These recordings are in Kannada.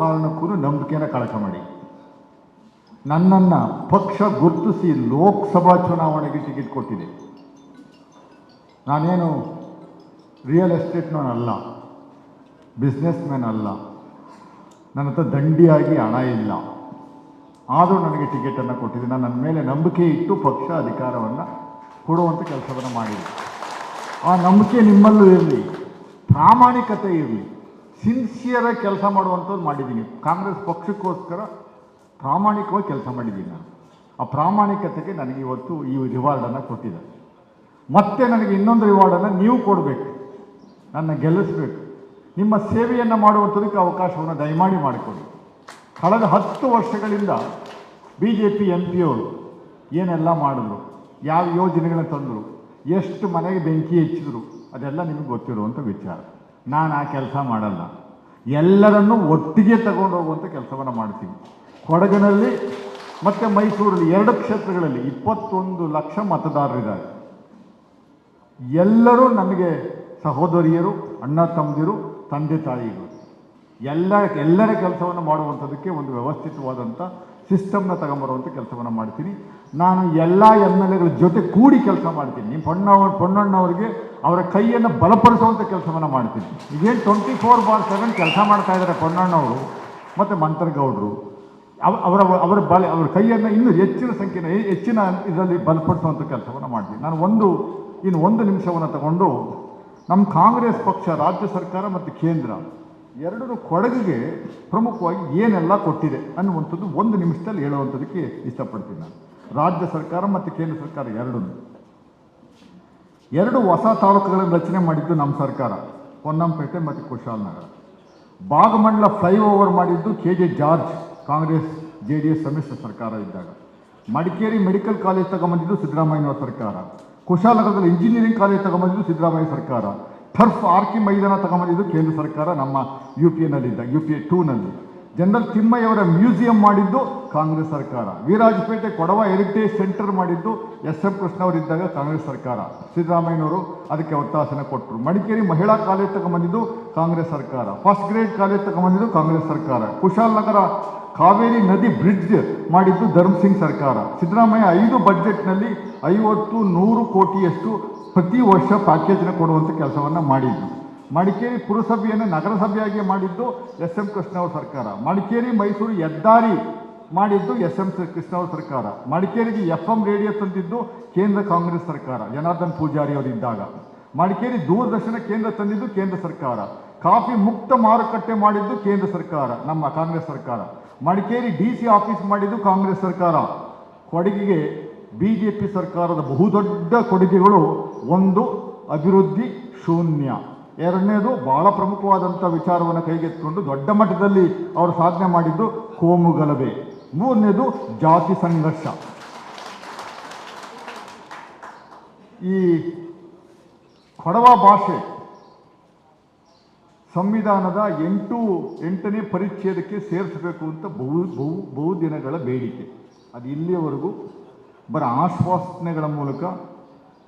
ಕಾರಣಕ್ಕೂ ನಂಬಿಕೆನ ಕಳಕ ಮಾಡಿ. ನನ್ನನ್ನು ಪಕ್ಷ ಗುರುತಿಸಿ ಲೋಕಸಭಾ ಚುನಾವಣೆಗೆ ಟಿಕೆಟ್ ಕೊಟ್ಟಿದೆ. ನಾನೇನು ರಿಯಲ್ ಎಸ್ಟೇಟ್ನವನಲ್ಲ ಬಿಸ್ನೆಸ್ ಮ್ಯಾನ್ ಅಲ್ಲ, ನನ್ನ ಹತ್ರ ದಂಡಿಯಾಗಿ ಹಣ ಇಲ್ಲ. ಆದರೂ ನನಗೆ ಟಿಕೆಟನ್ನು ಕೊಟ್ಟಿದೆ. ನಾನು ನನ್ನ ಮೇಲೆ ನಂಬಿಕೆ ಇಟ್ಟು ಪಕ್ಷ ಅಧಿಕಾರವನ್ನು ಕೊಡುವಂಥ ಕೆಲಸವನ್ನು ಮಾಡಿದೆ. ಆ ನಂಬಿಕೆ ನಿಮ್ಮಲ್ಲೂ ಇರಲಿ, ಪ್ರಾಮಾಣಿಕತೆ ಇರಲಿ. ಸಿನ್ಸಿಯರಾಗಿ ಕೆಲಸ ಮಾಡುವಂಥದ್ದು ಮಾಡಿದ್ದೀನಿ. ಕಾಂಗ್ರೆಸ್ ಪಕ್ಷಕ್ಕೋಸ್ಕರ ಪ್ರಾಮಾಣಿಕವಾಗಿ ಕೆಲಸ ಮಾಡಿದ್ದೀನಿ ನಾನು. ಆ ಪ್ರಾಮಾಣಿಕತೆಗೆ ನನಗೆ ಇವತ್ತು ಈ ರಿವಾರ್ಡನ್ನು ಕೊಟ್ಟಿದೆ ಮತ್ತೆ ನನಗೆ ಇನ್ನೊಂದು ರಿವಾರ್ಡನ್ನು ನೀವು ಕೊಡಬೇಕು. ನನ್ನ ಗೆಲ್ಲಿಸಬೇಕು. ನಿಮ್ಮ ಸೇವೆಯನ್ನು ಮಾಡುವಂಥದಕ್ಕೆ ಅವಕಾಶವನ್ನು ದಯಮಾಡಿ ಮಾಡಿಕೊಡಿ. ಕಳೆದ ಹತ್ತು ವರ್ಷಗಳಿಂದ ಬಿ ಜೆ ಪಿ ಎಂ ಪಿಯವರು ಏನೆಲ್ಲ ಮಾಡಿದ್ರು, ಯಾವ ಯೋಜನೆಗಳನ್ನ ತಂದರು, ಎಷ್ಟು ಮನೆಗೆ ಬೆಂಕಿ ಹೆಚ್ಚಿದ್ರು, ಅದೆಲ್ಲ ನಿಮಗೆ ಗೊತ್ತಿರುವಂಥ ವಿಚಾರ. ನಾನು ಆ ಕೆಲಸ ಮಾಡಲ್ಲ. ಎಲ್ಲರನ್ನು ಒಟ್ಟಿಗೆ ತಗೊಂಡು ಹೋಗುವಂಥ ಕೆಲಸವನ್ನು ಮಾಡ್ತೀನಿ. ಕೊಡಗಿನಲ್ಲಿ ಮತ್ತು ಮೈಸೂರಲ್ಲಿ ಎರಡು ಕ್ಷೇತ್ರಗಳಲ್ಲಿ ಇಪ್ಪತ್ತೊಂದು ಲಕ್ಷ ಮತದಾರರಿದ್ದಾರೆ ಎಲ್ಲರೂ ನಮಗೆ ಸಹೋದರಿಯರು, ಅಣ್ಣ ತಮ್ಮದಿರು, ತಂದೆ ತಾಯಿಗಳು. ಎಲ್ಲ, ಎಲ್ಲರ ಕೆಲಸವನ್ನು ಮಾಡುವಂಥದಕ್ಕೆ ಒಂದು ವ್ಯವಸ್ಥಿತವಾದಂಥ ಸಿಸ್ಟಮ್ನ ತಗೊಂಬರುವಂಥ ಕೆಲಸವನ್ನು ಮಾಡ್ತೀನಿ. ನಾನು ಎಲ್ಲ ಎಂ ಎಲ್ ಎಗಳ ಜೊತೆ ಕೂಡಿ ಕೆಲಸ ಮಾಡ್ತೀನಿ. ನಿಮ್ಮ ಪೊಣ್ಣ ಪೊಣ್ಣಣ್ಣವರಿಗೆ ಅವರ ಕೈಯನ್ನು ಬಲಪಡಿಸುವಂಥ ಕೆಲಸವನ್ನು ಮಾಡ್ತೀನಿ. ಈಗೇನು ಟ್ವೆಂಟಿ ಫೋರ್ ಬಾರ್ ಸೆವೆನ್ ಕೆಲಸ ಮಾಡ್ತಾ ಇದ್ದಾರೆ ಪೊನ್ನಣ್ಣವರು ಮತ್ತು ಮಂತ್ರಗೌಡರು. ಅವ, ಅವರ ಅವರ ಬಲ, ಅವರ ಕೈಯನ್ನು ಇನ್ನೂ ಹೆಚ್ಚಿನ ಸಂಖ್ಯೆನ ಹೆಚ್ಚಿನ ಇದರಲ್ಲಿ ಬಲಪಡಿಸುವಂಥ ಕೆಲಸವನ್ನು ಮಾಡ್ತೀನಿ. ನಾನು ಒಂದು, ಇನ್ನು ಒಂದು ನಿಮಿಷವನ್ನು ತಗೊಂಡು ನಮ್ಮ ಕಾಂಗ್ರೆಸ್ ಪಕ್ಷ, ರಾಜ್ಯ ಸರ್ಕಾರ ಮತ್ತು ಕೇಂದ್ರ ಎರಡೂ ಕೊಡಗಿಗೆ ಪ್ರಮುಖವಾಗಿ ಏನೆಲ್ಲ ಕೊಟ್ಟಿದೆ ಅನ್ನುವಂಥದ್ದು ಒಂದು ನಿಮಿಷದಲ್ಲಿ ಹೇಳುವಂಥದ್ದಕ್ಕೆ ಇಷ್ಟಪಡ್ತೀನಿ ನಾನು. ರಾಜ್ಯ ಸರ್ಕಾರ ಮತ್ತು ಕೇಂದ್ರ ಸರ್ಕಾರ ಎರಡೂ ಎರಡು ಹೊಸ ತಾಲೂಕುಗಳನ್ನು ರಚನೆ ಮಾಡಿದ್ದು ನಮ್ಮ ಸರ್ಕಾರ. ಹೊನ್ನಂಪೇಟೆ ಮತ್ತು ಕುಶಾಲನಗರ ಭಾಗಮಂಡಲ ಫ್ಲೈಓವರ್ ಮಾಡಿದ್ದು K J George, Congress, J D S ಸಮ್ಮಿಶ್ರ ಸರ್ಕಾರ ಇದ್ದಾಗ. ಮಡಿಕೇರಿ ಮೆಡಿಕಲ್ ಕಾಲೇಜ್ ತಗೊಂಬಂದಿದ್ದು ಸಿದ್ದರಾಮಯ್ಯನವರ ಸರ್ಕಾರ. ಕುಶಾಲನಗರದಲ್ಲಿ ಇಂಜಿನಿಯರಿಂಗ್ ಕಾಲೇಜ್ ತಗೊಂಬಂದಿದ್ದು ಸಿದ್ದರಾಮಯ್ಯ ಸರ್ಕಾರ. ಟರ್ಫ್ ಆರ್ಕಿ ಮೈದಾನ ತಗೊಂಬಂದಿದ್ದು ಕೇಂದ್ರ ಸರ್ಕಾರ ನಮ್ಮ ಯು ಪಿ ಎನಲ್ಲಿದ್ದ ಯು ಪಿ ಎ ಟೂನಲ್ಲಿ ಜನರಲ್ ತಿಮ್ಮಯ್ಯವರ ಮ್ಯೂಸಿಯಂ ಮಾಡಿದ್ದು ಕಾಂಗ್ರೆಸ್ ಸರ್ಕಾರ. ವೀರಾಜಪೇಟೆ ಕೊಡವ ಹೆರಿಟೇಜ್ ಸೆಂಟರ್ ಮಾಡಿದ್ದು ಎಸ್ ಎಂ ಕೃಷ್ಣ ಅವರಿದ್ದಾಗ ಕಾಂಗ್ರೆಸ್ ಸರ್ಕಾರ. ಸಿದ್ದರಾಮಯ್ಯನವರು ಅದಕ್ಕೆ ಒತ್ತಾಸನ ಕೊಟ್ಟರು ಮಡಿಕೇರಿ ಮಹಿಳಾ ಕಾಲೇಜ್ ತಗೊಂಬಂದಿದ್ದು ಕಾಂಗ್ರೆಸ್ ಸರ್ಕಾರ. ಫಸ್ಟ್ ಗ್ರೇಡ್ ಕಾಲೇಜ್ ತಗೊಂಬಂದಿದ್ದು ಕಾಂಗ್ರೆಸ್ ಸರ್ಕಾರ. ಕುಶಾಲನಗರ ಕಾವೇರಿ ನದಿ ಬ್ರಿಡ್ಜ್ ಮಾಡಿದ್ದು ಧರ್ಮಸಿಂಗ್ ಸರ್ಕಾರ. ಸಿದ್ದರಾಮಯ್ಯ ಐದು ಬಜೆಟ್ನಲ್ಲಿ ಐವತ್ತು ನೂರು ಕೋಟಿಯಷ್ಟು ಪ್ರತಿ ವರ್ಷ ಪ್ಯಾಕೇಜ್ನ ಕೊಡುವಂಥ ಕೆಲಸವನ್ನು ಮಾಡಿದ್ದು. ಮಡಿಕೇರಿ ಪುರಸಭೆಯನ್ನು ನಗರಸಭೆಯಾಗಿ ಮಾಡಿದ್ದು ಎಸ್ ಎಂ ಅವರ ಸರ್ಕಾರ. ಮಡಿಕೇರಿ, ಮೈಸೂರು ಹೆದ್ದಾರಿ ಮಾಡಿದ್ದು ಎಸ್ ಎಂ ಕೃಷ್ಣ ಅವರ ಸರ್ಕಾರ. ಮಡಿಕೇರಿಗೆ ಎಫ್ ಎಂ ರೇಡಿಯೋ ತಂದಿದ್ದು ಕೇಂದ್ರ ಕಾಂಗ್ರೆಸ್ ಸರ್ಕಾರ, ಜನಾರ್ದನ್ ಪೂಜಾರಿ ಅವರಿದ್ದಾಗ ಮಡಿಕೇರಿ ದೂರದರ್ಶನ ಕೇಂದ್ರ ತಂದಿದ್ದು ಕೇಂದ್ರ ಸರ್ಕಾರ. ಕಾಫಿ ಮುಕ್ತ ಮಾರುಕಟ್ಟೆ ಮಾಡಿದ್ದು ಕೇಂದ್ರ ಸರ್ಕಾರ, ನಮ್ಮ ಕಾಂಗ್ರೆಸ್ ಸರ್ಕಾರ. ಮಡಿಕೇರಿ ಡಿ ಸಿ ಆಫೀಸ್ ಮಾಡಿದ್ದು ಕಾಂಗ್ರೆಸ್ ಸರ್ಕಾರ. ಕೊಡಗಿಗೆ ಬಿ ಜೆ ಪಿ ಸರ್ಕಾರದ ಬಹುದೊಡ್ಡ ಕೊಡುಗೆಗಳು ಒಂದು ಅಭಿವೃದ್ಧಿ ಶೂನ್ಯ. ಎರಡನೇದು ಬಹಳ ಪ್ರಮುಖವಾದಂಥ ವಿಚಾರವನ್ನು ಕೈಗೆತ್ತಿಕೊಂಡು ದೊಡ್ಡ ಮಟ್ಟದಲ್ಲಿ ಅವರು ಸಾಧನೆ ಮಾಡಿದ್ದು ಕೋಮು ಗಲಭೆ ಮೂರನೇದು ಜಾತಿ ಸಂಘರ್ಷ. ಈ ಕೊಡವ ಭಾಷೆ ಸಂವಿಧಾನದ ಎಂಟು, ಎಂಟನೇ ಪರಿಚ್ಛೇದಕ್ಕೆ ಸೇರಿಸಬೇಕು ಅಂತ ಬಹು ಬಹು ಬಹುದಿನಗಳ ಬೇಡಿಕೆ. ಅದು ಇಲ್ಲಿಯವರೆಗೂ ಬರ ಆಶ್ವಾಸನೆಗಳ ಮೂಲಕ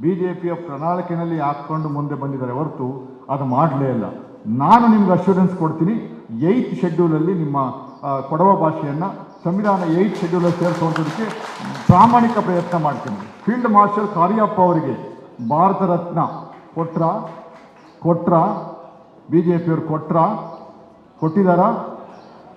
ಬಿ ಜೆ ಪಿಯ ಪ್ರಣಾಳಿಕೆಯಲ್ಲಿ ಹಾಕ್ಕೊಂಡು ಮುಂದೆ ಬಂದಿದ್ದಾರೆ ಹೊರತು ಅದು ಮಾಡಲೇ ಇಲ್ಲ. ನಾನು ನಿಮ್ಗೆ ಅಶ್ಯೂರೆನ್ಸ್ ಕೊಡ್ತೀನಿ ಏಯ್ತ್ ಶೆಡ್ಯೂಲಲ್ಲಿ ನಿಮ್ಮ ಕೊಡವ ಭಾಷೆಯನ್ನು, ಸಂವಿಧಾನ ಏಯ್ತ್ ಶೆಡ್ಯೂಲಲ್ಲಿ ಸೇರಿಸುವಂಥದಕ್ಕೆ ಪ್ರಾಮಾಣಿಕ ಪ್ರಯತ್ನ ಮಾಡ್ತೀನಿ. ಫೀಲ್ಡ್ ಮಾರ್ಷಲ್ ಕಾರ್ಯಪ್ಪ ಅವರಿಗೆ ಭಾರತ ರತ್ನ ಕೊಟ್ರ ಕೊಟ್ರ ಬಿ ಜೆ ಪಿಯವ್ರು ಕೊಟ್ರ, ಕೊಟ್ಟಿದಾರ,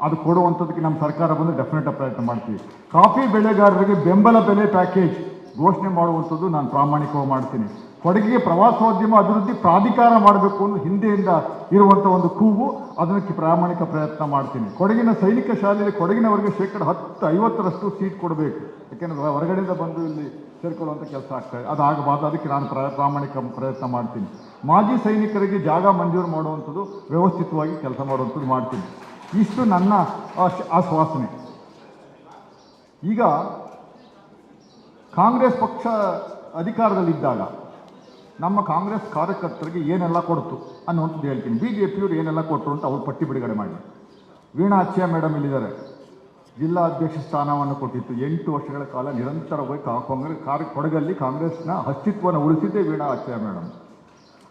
ಅದು ಕೊಡುವಂಥದ್ದಕ್ಕೆ ನಮ್ಮ ಸರ್ಕಾರ ಬಂದು ಡೆಫಿನೆಟ್ ಪ್ರಯತ್ನ ಮಾಡ್ತೀವಿ. ಕಾಫಿ ಬೆಳೆಗಾರರಿಗೆ ಬೆಂಬಲ ಬೆಲೆ ಪ್ಯಾಕೇಜ್ ಘೋಷಣೆ ಮಾಡುವಂಥದ್ದು ನಾನು ಪ್ರಾಮಾಣಿಕವಾಗಿ ಮಾಡ್ತೀನಿ. ಕೊಡಗಿಗೆ ಪ್ರವಾಸೋದ್ಯಮ ಅಭಿವೃದ್ಧಿ ಪ್ರಾಧಿಕಾರ ಮಾಡಬೇಕು ಅನ್ನೋ ಹಿಂದೆಯಿಂದ ಇರುವಂಥ ಒಂದು ಕೂಗು, ಅದಕ್ಕೆ ಪ್ರಾಮಾಣಿಕ ಪ್ರಯತ್ನ ಮಾಡ್ತೀನಿ. ಕೊಡಗಿನ ಸೈನಿಕ ಶಾಲೆಯಲ್ಲಿ ಕೊಡಗಿನವರೆಗೆ ಶೇಕಡ ಹತ್ತು, ಐವತ್ತರಷ್ಟು ಸೀಟ್ ಕೊಡಬೇಕು. ಯಾಕೆಂದರೆ ಹೊರಗಡೆಯಿಂದ ಬಂದು ಇಲ್ಲಿ ಸೇರ್ಕೊಳ್ಳುವಂಥ ಕೆಲಸ ಆಗ್ತದೆ ಅದು ಅದಾಗಬಾರ್ದು, ಅದಕ್ಕೆ ನಾನು ಪ್ರ ಪ್ರಾಮಾಣಿಕ ಪ್ರಯತ್ನ ಮಾಡ್ತೀನಿ. ಮಾಜಿ ಸೈನಿಕರಿಗೆ ಜಾಗ ಮಂಜೂರು ಮಾಡುವಂಥದ್ದು ವ್ಯವಸ್ಥಿತವಾಗಿ ಕೆಲಸ ಮಾಡುವಂಥದ್ದು ಮಾಡ್ತೀನಿ. ಇಷ್ಟು ನನ್ನ ಆಶ್- ಆಶ್ವಾಸನೆ. ಈಗ ಕಾಂಗ್ರೆಸ್ ಪಕ್ಷ ಅಧಿಕಾರದಲ್ಲಿದ್ದಾಗ ನಮ್ಮ ಕಾಂಗ್ರೆಸ್ ಕಾರ್ಯಕರ್ತರಿಗೆ ಏನೆಲ್ಲ ಕೊಡ್ತು ಅನ್ನುವಂಥದ್ದು ಹೇಳ್ತೀನಿ. ಬಿ ಜೆ ಪಿಯವರು ಏನೆಲ್ಲ ಕೊಟ್ಟರು ಅಂತ ಅವ್ರು ಪಟ್ಟಿ ಬಿಡುಗಡೆ ಮಾಡಿ ವೀಣಾ ಅಚ್ಚಯ್ಯ ಮೇಡಮ್ ಇಲ್ಲಿದ್ದಾರೆ. ಜಿಲ್ಲಾ ಅಧ್ಯಕ್ಷ ಸ್ಥಾನವನ್ನು ಕೊಟ್ಟಿತ್ತು. ಎಂಟು ವರ್ಷಗಳ ಕಾಲ ನಿರಂತರವಾಗಿ ಕಾಂಗ್ರೆಸ್ ಕಾರ್ಯ ಕೊಡಗಲ್ಲಿ ಕಾಂಗ್ರೆಸ್ನ ಅಸ್ತಿತ್ವವನ್ನು ಉಳಿಸಿದ್ದೇ ವೀಣಾ ಅಚ್ಚಯ್ಯ ಮೇಡಮ್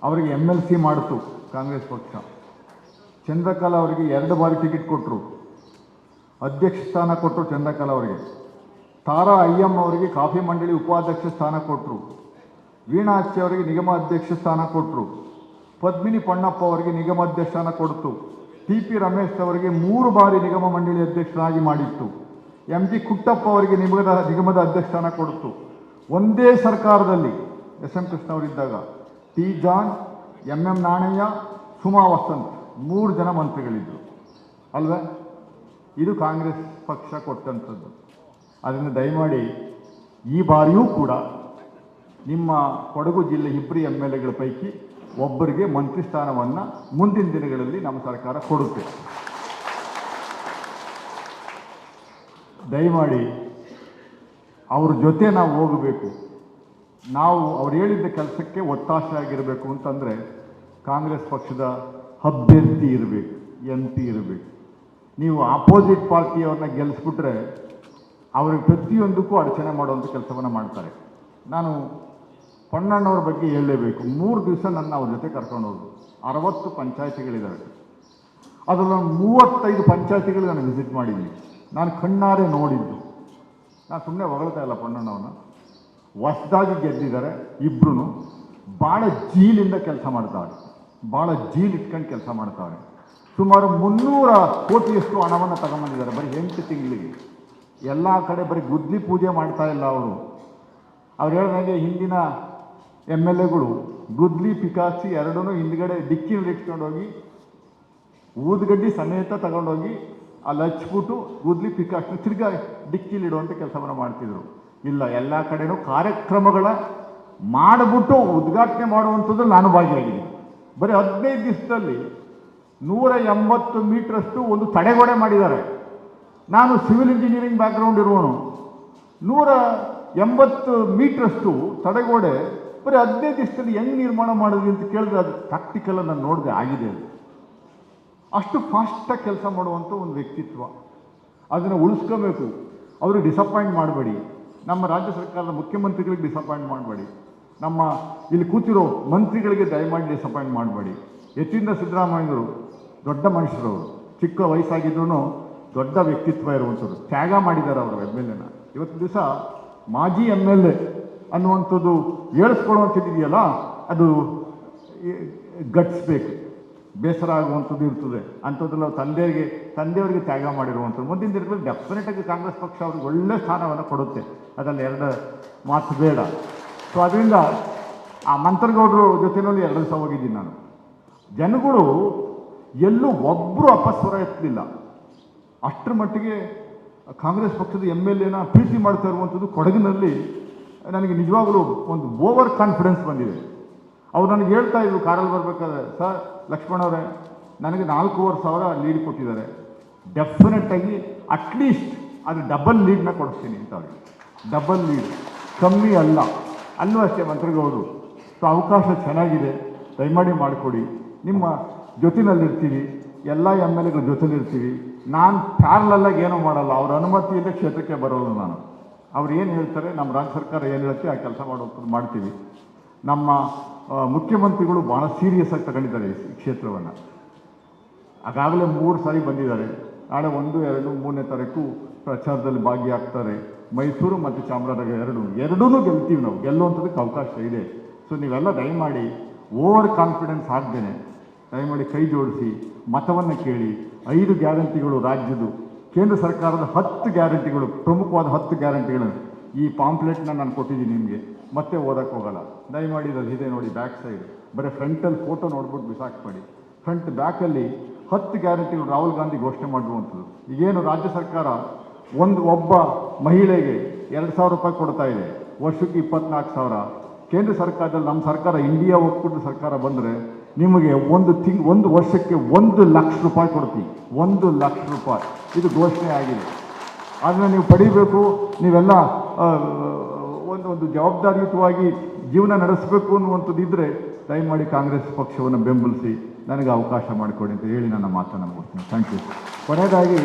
ಅವರಿಗೆ ಎಂ ಎಲ್ ಸಿ ಮಾಡಿತು ಕಾಂಗ್ರೆಸ್ ಪಕ್ಷ. ಚಂದ್ರಕಲಾ ಅವರಿಗೆ ಎರಡು ಬಾರಿ ಟಿಕೆಟ್ ಕೊಟ್ಟರು ಅಧ್ಯಕ್ಷ ಸ್ಥಾನ ಕೊಟ್ಟರು ಚಂದ್ರಕಲಾ ಅವರಿಗೆ. ತಾರಾ ಅಯ್ಯಮ್ಮ ಅವರಿಗೆ ಕಾಫಿ ಮಂಡಳಿ ಉಪಾಧ್ಯಕ್ಷ ಸ್ಥಾನ ಕೊಟ್ಟರು ವೀಣಾಚಿ ಅವರಿಗೆ ನಿಗಮ ಅಧ್ಯಕ್ಷ ಸ್ಥಾನ ಕೊಟ್ಟರು ಪದ್ಮಿನಿ ಪಣ್ಣಪ್ಪ ಅವರಿಗೆ ನಿಗಮ ಅಧ್ಯಕ್ಷ ಸ್ಥಾನ ಕೊಡ್ತು. ಟಿ ಪಿ ರಮೇಶ್ ಅವರಿಗೆ ಮೂರು ಬಾರಿ ನಿಗಮ ಮಂಡಳಿ ಅಧ್ಯಕ್ಷರಾಗಿ ಮಾಡಿತ್ತು. ಎಂ ಜಿ ಕುಟ್ಟಪ್ಪ ಅವರಿಗೆ ನಿಗಮದ ನಿಗಮದ ಅಧ್ಯಕ್ಷ ಸ್ಥಾನ ಕೊಡ್ತು. ಒಂದೇ ಸರ್ಕಾರದಲ್ಲಿ S M Krishna ಅವರಿದ್ದಾಗ T. John M M Nanaiah, Suma Vasanth ಮೂರು ಜನ ಮಂತ್ರಿಗಳಿದ್ದರು ಅಲ್ವೇ? ಇದು ಕಾಂಗ್ರೆಸ್ ಪಕ್ಷ ಕೊಟ್ಟಂಥದ್ದು. ಅದನ್ನು ದಯಮಾಡಿ ಈ ಬಾರಿಯೂ ಕೂಡ ನಿಮ್ಮ ಕೊಡಗು ಜಿಲ್ಲೆ ಇಬ್ಬರು ಎಂ ಎಲ್ ಎಗಳ ಪೈಕಿ ಒಬ್ಬರಿಗೆ ಮಂತ್ರಿ ಸ್ಥಾನವನ್ನು ಮುಂದಿನ ದಿನಗಳಲ್ಲಿ ನಮ್ಮ ಸರ್ಕಾರ ಕೊಡುತ್ತೆ. ದಯಮಾಡಿ ಅವ್ರ ಜೊತೆ ನಾವು ಹೋಗಬೇಕು. ನಾವು ಅವ್ರು ಹೇಳಿದ್ದ ಕೆಲಸಕ್ಕೆ ಒತ್ತಾಸೆ ಆಗಿರಬೇಕು ಅಂತಂದರೆ ಕಾಂಗ್ರೆಸ್ ಪಕ್ಷದ ಅಭ್ಯರ್ಥಿ ಇರಬೇಕು, ಎಂ ಪಿ ಇರಬೇಕು. ನೀವು ಆಪೋಸಿಟ್ ಪಾರ್ಟಿಯವ್ರನ್ನ ಗೆಲ್ಲಿಸ್ಬಿಟ್ರೆ ಅವ್ರಿಗೆ ಪ್ರತಿಯೊಂದಕ್ಕೂ ಅಡಚಣೆ ಮಾಡುವಂಥ ಕೆಲಸವನ್ನು ಮಾಡ್ತಾರೆ. ನಾನು ಪೊಣ್ಣಣ್ಣವ್ರ ಬಗ್ಗೆ ಹೇಳಲೇಬೇಕು. ಮೂರು ದಿವಸ ನನ್ನ ಅವ್ರ ಜೊತೆ ಕರ್ಕೊಂಡು ಹೋದ್ರು. ಅರವತ್ತು ಪಂಚಾಯತಿಗಳಿದ್ದಾವೆ ಅದರಲ್ಲಿ ಮೂವತ್ತೈದು ಪಂಚಾಯತಿಗಳು ನಾನು ವಿಸಿಟ್ ಮಾಡಿದ್ದೀನಿ ನಾನು ಕಣ್ಣಾರೆ ನೋಡಿದ್ದು. ನಾನು ಸುಮ್ಮನೆ ಹೊಗಳ್ತಾ ಇಲ್ಲ ಪೊಣ್ಣಣ್ಣವನ್ನು ಹೊಸದಾಗಿ ಗೆದ್ದಿದ್ದಾರೆ ಇಬ್ಬರು ಭಾಳ ಜೀಲಿಂದ ಕೆಲಸ ಮಾಡ್ತಾರೆ. ಭಾಳ ಜೀಲ್ ಇಟ್ಕೊಂಡು ಕೆಲಸ ಮಾಡ್ತಾರೆ. ಸುಮಾರು ಮುನ್ನೂರ ಕೋಟಿಯಷ್ಟು ಹಣವನ್ನು ತಗೊಂಬಂದಿದ್ದಾರೆ. ಬರೀ ಎಂಟು ತಿಂಗಳಿಗೆ. ಎಲ್ಲ ಕಡೆ ಬರೀ ಗುದ್ಲಿ ಪೂಜೆ ಮಾಡ್ತಾ ಇಲ್ಲ ಅವರು. ಅವ್ರು ಹೇಳ್ದಂಗೆ ಹಿಂದಿನ ಎಂ ಎಲ್ ಎಗಳು, ಗುದ್ಲಿ, ಪಿಕಾಸಿ ಎರಡೂ ಹಿಂದ್ಗಡೆ ಡಿಕ್ಕಿನಲ್ಲಿ ಇಟ್ಕೊಂಡೋಗಿ ಊದ್ಗಡ್ಡಿ ಸಮೇತ ತಗೊಂಡೋಗಿ ಅಲ್ಲಿ ಹಚ್ಬಿಟ್ಟು ಗುದ್ಲಿ ಪಿಕಾಸಿ ತಿರ್ಗಾ ಡಿಕ್ಕಿಲಿಡುವಂಥ ಕೆಲಸವನ್ನು ಮಾಡ್ತಿದ್ರು. ಇಲ್ಲ, ಎಲ್ಲ ಕಡೆನೂ ಕಾರ್ಯಕ್ರಮಗಳ ಮಾಡಿಬಿಟ್ಟು ಉದ್ಘಾಟನೆ ಮಾಡುವಂಥದ್ದು ನಾನು ಭಾಗಿಯಾಗಿದ್ದೀನಿ. ಬರೀ ಹದಿನೈದು ದಿವಸದಲ್ಲಿ ನೂರ ಎಂಬತ್ತು ಮೀಟ್ರಷ್ಟು ಒಂದು ತಡೆಗೋಡೆ ಮಾಡಿದ್ದಾರೆ. ನಾನು ಸಿವಿಲ್ ಇಂಜಿನಿಯರಿಂಗ್ ಬ್ಯಾಕ್ಗ್ರೌಂಡ್ ಇರುವನು ನೂರ ಎಂಬತ್ತು ಮೀಟ್ರಷ್ಟು ತಡೆಗೋಡೆ, ಬರೀ ಹದಿನೈದು ದಿವಸದಲ್ಲಿ ಹೆಂಗೆ ನಿರ್ಮಾಣ ಮಾಡಿದ್ವಿ ಅಂತ ಕೇಳಿದ್ರೆ ಅದು ಪ್ರಾಕ್ಟಿಕಲ್ ನಾನು ನೋಡಿದೆ ಆಗಿದೆ ಅದು. ಅಷ್ಟು ಫಾಸ್ಟಾಗಿ ಕೆಲಸ ಮಾಡುವಂಥ ಒಂದು ವ್ಯಕ್ತಿತ್ವ. ಅದನ್ನು ಉಳಿಸ್ಕೋಬೇಕು. ಅವರು ಡಿಸಪಾಯಿಂಟ್ ಮಾಡಬೇಡಿ. ನಮ್ಮ ರಾಜ್ಯ ಸರ್ಕಾರದ ಮುಖ್ಯಮಂತ್ರಿಗಳಿಗೆ ಡಿಸಪಾಯಿಂಟ್ ಮಾಡಬೇಡಿ. ನಮ್ಮ ಇಲ್ಲಿ ಕೂತಿರೋ ಮಂತ್ರಿಗಳಿಗೆ ದಯಮಾಡಿ ಡಿಸಪಾಯಿಂಟ್ ಮಾಡಬೇಡಿ. ಹೆಚ್ಚಿನ ಸಿದ್ದರಾಮಯ್ಯರು ದೊಡ್ಡ ಮನುಷ್ಯರವರು ಚಿಕ್ಕ ವಯಸ್ಸಾಗಿದ್ರೂ ದೊಡ್ಡ ವ್ಯಕ್ತಿತ್ವ ಇರುವಂಥದ್ದು. ತ್ಯಾಗ ಮಾಡಿದ್ದಾರೆ ಅವರು ಎಂ ಎಲ್ ಎನ ಇವತ್ತು ದಿವಸ ಮಾಜಿ ಎಂ ಎಲ್ ಎ ಅನ್ನುವಂಥದ್ದು ಹೇಳಿಸ್ಕೊಳ್ಳುವಂಥದ್ದಿದೆಯಲ್ಲ, ಅದು ಗಟ್ಸ್ಬೇಕು ಬೇಸರ ಆಗುವಂಥದ್ದು ಇರ್ತದೆ. ಅಂಥದ್ದೆಲ್ಲ ತಂದೆಯವರಿಗೆ ತಂದೆಯವರಿಗೆ ತ್ಯಾಗ ಮಾಡಿರುವಂಥದ್ದು. ಮುಂದಿನ ದಿನಗಳಲ್ಲಿ ಡೆಫಿನೆಟಾಗಿ ಕಾಂಗ್ರೆಸ್ ಪಕ್ಷ ಅವ್ರಿಗೆ ಒಳ್ಳೆ ಸ್ಥಾನವನ್ನು ಕೊಡುತ್ತೆ. ಅದರಲ್ಲಿ ಎರಡು ಮಾತು ಬೇಡ. ಸೊ ಅದರಿಂದ ಆ ಮಂತ್ರಗೌಡರು ಜೊತೆಯಲ್ಲಿ ಎರಡು ದಿವಸ ಹೋಗಿದ್ದೀನಿ ನಾನು. ಜನಗಳು ಎಲ್ಲೂ ಒಬ್ಬರು ಅಪಸ್ವರ ಎತ್ತಲಿಲ್ಲ. ಅಷ್ಟರ ಮಟ್ಟಿಗೆ ಕಾಂಗ್ರೆಸ್ ಪಕ್ಷದ ಎಂ ಎಲ್ ಎನ ಪ್ರೀತಿ ಮಾಡ್ತಾ ಇರುವಂಥದ್ದು ಕೊಡಗಿನಲ್ಲಿ ನನಗೆ ನಿಜವಾಗಲೂ ಒಂದು ಓವರ್ ಕಾನ್ಫಿಡೆನ್ಸ್ ಬಂದಿದೆ. ಅವ್ರು ನನಗೆ ಹೇಳ್ತಾ ಇದ್ರು, ಕಾರಲ್ಲಿ ಬರಬೇಕಾದ್ರೆ, ಸರ್, ಲಕ್ಷ್ಮಣ್ ಅವರೇ, ನನಗೆ ನಾಲ್ಕೂವರೆ ಸಾವಿರ ಲೀಡ್ ಕೊಟ್ಟಿದ್ದಾರೆ. ಡೆಫಿನೆಟ್ಟಾಗಿ ಅಟ್ಲೀಸ್ಟ್ ಅದು ಡಬಲ್ ಲೀಡ್ನ ಕೊಡಿಸ್ತೀನಿ ಅಂತ ಅವ್ರಿಗೆ ಡಬಲ್ ಲೀಡ್ ಕಮ್ಮಿ ಅಲ್ಲ. ಅಲ್ಲೂ ಅಷ್ಟೇ ಮಂತ್ರಿಗೌಡರು ಸೊ ಅವಕಾಶ ಚೆನ್ನಾಗಿದೆ. ದಯಮಾಡಿ ಮಾಡಿಕೊಡಿ. ನಿಮ್ಮ ಜೊತೆಯಲ್ಲಿರ್ತೀವಿ ಎಲ್ಲ ಎಂ ಎಲ್ ಎಗಳ ಜೊತೆಲಿರ್ತೀವಿ. ನಾನು ಪ್ಯಾರ್ಲಲ್ಲಾಗಿ ಏನೂ ಮಾಡಲ್ಲ. ಅವ್ರ ಅನುಮತಿ ಇಲ್ಲದೆ ಕ್ಷೇತ್ರಕ್ಕೆ ಬರೋದು ನಾನು. ಅವ್ರು ಏನು ಹೇಳ್ತಾರೆ? ನಮ್ಮ ರಾಜ್ಯ ಸರ್ಕಾರ ಏನು ಹೇಳುತ್ತೆ ಆ ಕೆಲಸ ಮಾಡೋದು ಮಾಡ್ತೀವಿ. ನಮ್ಮ ಮುಖ್ಯಮಂತ್ರಿಗಳು ಭಾಳ ಸೀರಿಯಸ್ ಆಗಿ ತಗೊಂಡಿದ್ದಾರೆ ಈ ಕ್ಷೇತ್ರವನ್ನು. ಆಗಾಗಲೇ ಮೂರು ಸಾರಿ ಬಂದಿದ್ದಾರೆ. ನಾಳೆ ಒಂದು, ಎರಡು, ಮೂರನೇ ತಾರೀಕು ಪ್ರಚಾರದಲ್ಲಿ ಭಾಗಿಯಾಗ್ತಾರೆ. ಮೈಸೂರು ಮತ್ತು ಚಾಮರಾಜನಗರ ಎರಡು. ಎರಡೂ ಗೆಲ್ತೀವಿ ನಾವು. ಗೆಲ್ಲುವಂಥದ್ದಕ್ಕೆ ಅವಕಾಶ ಇದೆ. ಸೊ ನೀವೆಲ್ಲ ದಯಮಾಡಿ ಓವರ್ ಕಾನ್ಫಿಡೆನ್ಸ್ ಆಗ್ದೇನೆ. ದಯಮಾಡಿ ಕೈ ಜೋಡಿಸಿ ಮತವನ್ನು ಕೇಳಿ. ಐದು ಗ್ಯಾರಂಟಿಗಳು ರಾಜ್ಯದ್ದು. ಕೇಂದ್ರ ಸರ್ಕಾರದ ಹತ್ತು ಗ್ಯಾರಂಟಿಗಳು, ಪ್ರಮುಖವಾದ ಹತ್ತು ಗ್ಯಾರಂಟಿಗಳು ಈ ಪಾಂಪ್ಲೆಟ್ನ ನಾನು ಕೊಟ್ಟಿದ್ದೀನಿ ನಿಮಗೆ. ಮತ್ತೆ ಓದಕ್ಕೆ ಹೋಗಲ್ಲ. ದಯಮಾಡಿ ಇದು ಇದೆ ನೋಡಿ ಬ್ಯಾಕ್ ಸೈಡ್. ಬರೀ ಫ್ರಂಟಲ್ಲಿ ಫೋಟೋ ನೋಡ್ಬಿಟ್ಟು ಬಿಸಾಕ್ಬೇಡಿ ಫ್ರಂಟ್ ಬ್ಯಾಕಲ್ಲಿ ಹತ್ತು ಗ್ಯಾರಂಟಿಗಳು ರಾಹುಲ್ ಗಾಂಧಿ ಘೋಷಣೆ ಮಾಡುವಂಥದ್ದು. ಈಗೇನು ರಾಜ್ಯ ಸರ್ಕಾರ ಒಂದು ಒಬ್ಬ ಮಹಿಳೆಗೆ ಎರಡು ಸಾವಿರ ರೂಪಾಯಿ ಕೊಡ್ತಾ ಇದೆ. ವರ್ಷಕ್ಕೆ ಇಪ್ಪತ್ನಾಲ್ಕು ಸಾವಿರ. ಕೇಂದ್ರ ಸರ್ಕಾರದಲ್ಲಿ ನಮ್ಮ ಸರ್ಕಾರ ಇಂಡಿಯಾ ಒಕ್ಕೂಟದ ಸರ್ಕಾರ ಬಂದರೆ ನಿಮಗೆ ಒಂದು ತಿಂಗ್, ಒಂದು ವರ್ಷಕ್ಕೆ ಒಂದು ಲಕ್ಷ ರೂಪಾಯಿ ಕೊಡ್ತೀವಿ ಒಂದು ಲಕ್ಷ ರೂಪಾಯಿ. ಇದು ಘೋಷಣೆ ಆಗಿದೆ. ಅದನ್ನು ನೀವು ಪಡಿಬೇಕು. ನೀವೆಲ್ಲ ಒಂದು ಒಂದು ಜವಾಬ್ದಾರಿಯುತವಾಗಿ ಜೀವನ ನಡೆಸಬೇಕು ಅನ್ನುವಂಥದ್ದು ಇದ್ದರೆ ದಯಮಾಡಿ ಕಾಂಗ್ರೆಸ್ ಪಕ್ಷವನ್ನು ಬೆಂಬಲಿಸಿ ನನಗೆ ಅವಕಾಶ ಮಾಡಿಕೊಡಿ ಅಂತ ಹೇಳಿ ನನ್ನ ಮಾತನ್ನು ಮುಗಿಸ್ತೀನಿ. ಥ್ಯಾಂಕ್ ಯು ಕೊನೆಯದಾಗಿ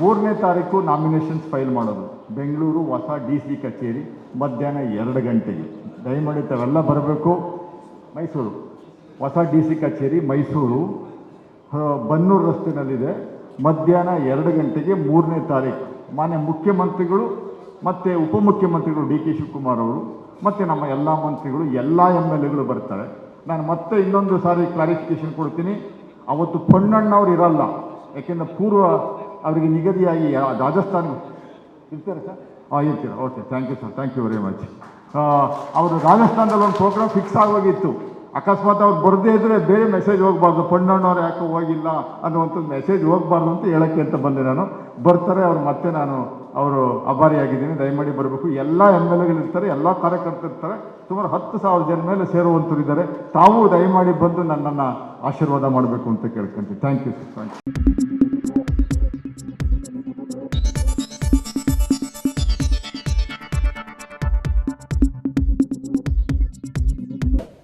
ಮೂರನೇ ತಾರೀಕು ನಾಮಿನೇಷನ್ಸ್ ಫೈಲ್ ಮಾಡೋದು. ಬೆಂಗಳೂರು ಹೊಸ ಡಿ ಸಿ ಕಚೇರಿ ಮಧ್ಯಾಹ್ನ ಎರಡು ಗಂಟೆಗೆ. ದಯಮಾಡಿ ತಾವೆಲ್ಲ ಬರಬೇಕು. ಮೈಸೂರು. ಹೊಸ ಡಿ ಸಿ ಕಚೇರಿ ಮೈಸೂರು ಬನ್ನೂರು ರಸ್ತೆನಲ್ಲಿದೆ. ಮಧ್ಯಾಹ್ನ ಎರಡು ಗಂಟೆಗೆ ಮೂರನೇ ತಾರೀಕು. ಮಾನ್ಯ ಮುಖ್ಯಮಂತ್ರಿಗಳು ಮತ್ತು ಉಪಮುಖ್ಯಮಂತ್ರಿಗಳು ಡಿ ಕೆ ಶಿವಕುಮಾರ್ ಅವರು ಮತ್ತು ನಮ್ಮ ಎಲ್ಲ ಮಂತ್ರಿಗಳು, ಎಲ್ಲ ಎಂ ಎಲ್ ಎಗಳು ಬರ್ತಾರೆ. ನಾನು ಮತ್ತೆ ಇನ್ನೊಂದು ಸಾರಿ ಕ್ಲಾರಿಫಿಕೇಷನ್ ಕೊಡ್ತೀನಿ. ಅವತ್ತು ಪೊನ್ನಣ್ಣವ್ರು ಇರಲ್ಲ. ಯಾಕೆಂದರೆ ಪೂರ್ವ ಅವರಿಗೆ ನಿಗದಿಯಾಗಿ ರಾಜಸ್ಥಾನ ಇರ್ತಾರೆ ಸರ್? ಹಾಂ, ಇರ್ತೀರ. Okay thank you sir thank you very much ಅವರು ರಾಜಸ್ಥಾನದಲ್ಲಿ ಒಂದು ಪ್ರೋಗ್ರಾಮ್ ಫಿಕ್ಸ್ ಆಗೋಗಿತ್ತು. ಅಕಸ್ಮಾತ್ ಅವ್ರು ಬರದೇ ಇದ್ರೆ ಬೇರೆ ಮೆಸೇಜ್ ಹೋಗ್ಬಾರ್ದು. ಪಣ್ಣಣ್ಣವ್ರು ಯಾಕೆ ಹೋಗಿಲ್ಲ ಅನ್ನುವಂಥದ್ದು ಮೆಸೇಜ್ ಹೋಗ್ಬಾರ್ದು ಅಂತ ಹೇಳಕ್ಕೆ ಅಂತ ಬಂದೆ ನಾನು. ಬರ್ತಾರೆ, ಅವ್ರು ಮತ್ತೆ ನಾನು ಅವರು ಅಭಾರಿಯಾಗಿದ್ದೀನಿ ದಯಮಾಡಿ ಬರಬೇಕು. ಎಲ್ಲ ಎಂ ಎಲ್ ಎಗಳಿರ್ತಾರೆ ಎಲ್ಲ ಕಾರ್ಯಕರ್ತರು ಇರ್ತಾರೆ. ಸುಮಾರು ಹತ್ತು ಸಾವಿರ ಜನ ಮೇಲೆ ಸೇರುವಂಥವ್ರು ಇದ್ದಾರೆ. ತಾವು ದಯಮಾಡಿ ಬಂದು ನನ್ನನ್ನು ಆಶೀರ್ವಾದ ಮಾಡಬೇಕು ಅಂತ ಕೇಳ್ಕೊಂತೀನಿ thank you sir thank you